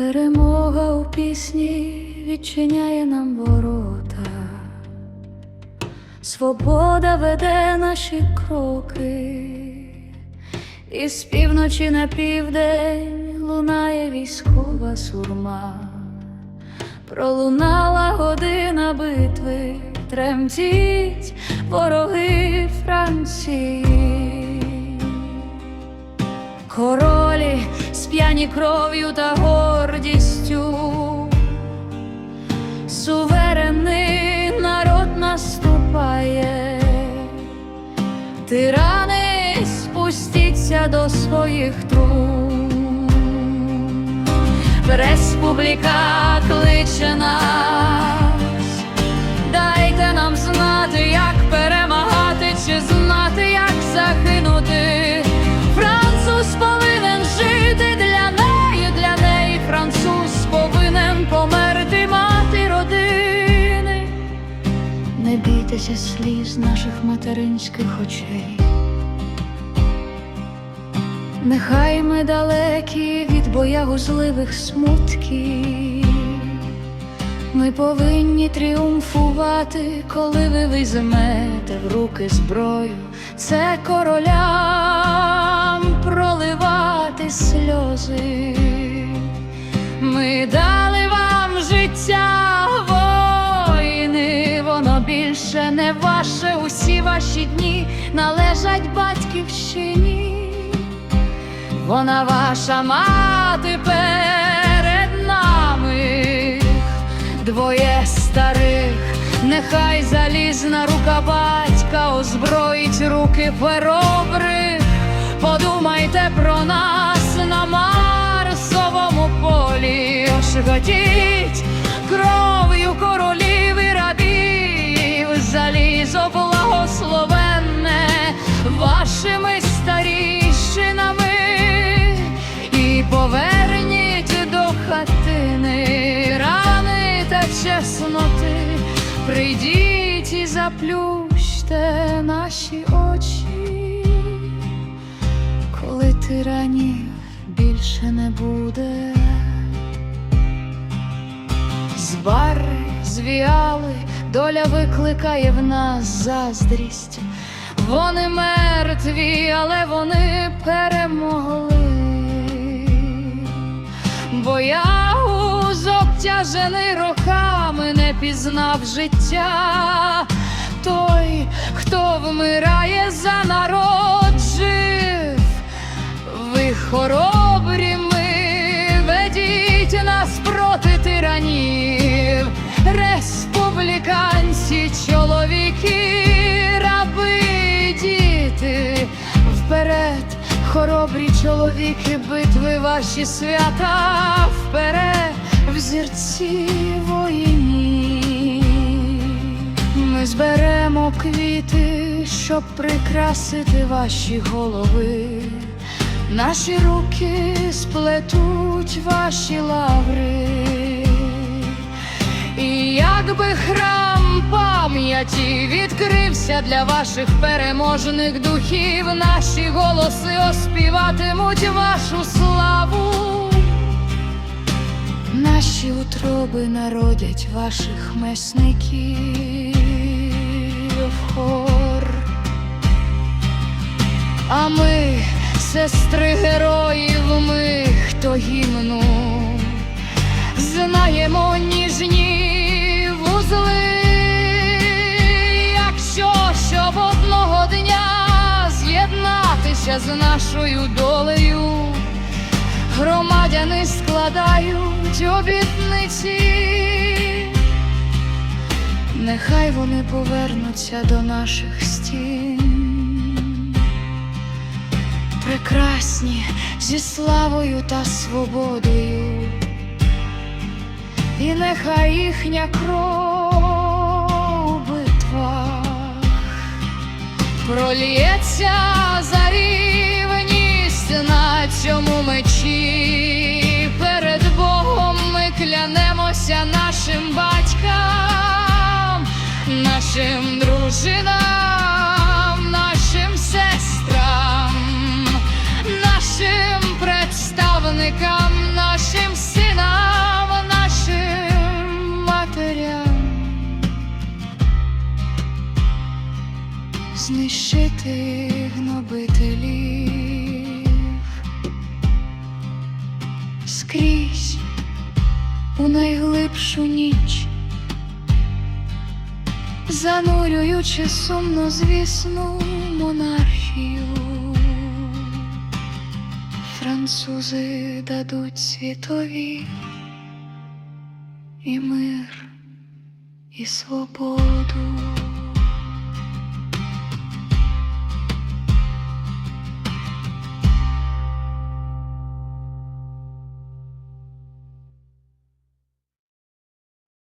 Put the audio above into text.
Перемога у пісні відчиняє нам ворота, свобода веде наші кроки, і з півночі на південь лунає військова сурма, пролунала година битви, тремтіть вороги Франції. Королі сп'яні кров'ю та гордістю, суверенний народ наступає, тирани спустіться до своїх трун. Республіка кличе нас, Не сліз наших материнських очей. Нехай ми далекі від боягузливих смутків. Ми повинні тріумфувати, коли ви візьмете в руки зброю. Це королям проливати сльози. Належать батьківщині. Вона ваша мати перед нами, двоє старих, нехай залізна рука батька озброїть руки хоробрих. Подумайте про нас на Марсовому полі, ошготіть заплющте наші очі, коли тиранів більше не буде. З бари звіяли, доля викликає в нас заздрість. Вони мертві, але вони перемогли. Бо я обтяжений роками не пізнав життя. Той, хто вмирає за народ жив, ви хоробрі ми, ведіть нас проти тиранів, республіканці, чоловіки, раби, діти, вперед, хоробрі чоловіки, битви ваші свята, вперед, взірці Зберемо квіти, щоб прикрасити ваші голови. Наші руки сплетуть ваші лаври, і якби храм пам'яті відкрився для ваших переможних духів, наші голоси оспіватимуть вашу славу. Наші утроби народять ваших месників хор. А ми, сестри героїв, ми, хто гімну, знаємо ніжні вузли, якщо одного дня з'єднатися з нашою долею, громадяни складають обітниці. Нехай вони повернуться до наших стін, прекрасні зі славою та свободою, і нехай їхня кров у битвах за рівність нашим дружинам, нашим сестрам, нашим представникам, нашим синам, нашим матерям знищити гнобителів скрізь у найглибшу ніч занурюючи сумно звісну монархію. Французи дадуть світові і мир, і свободу.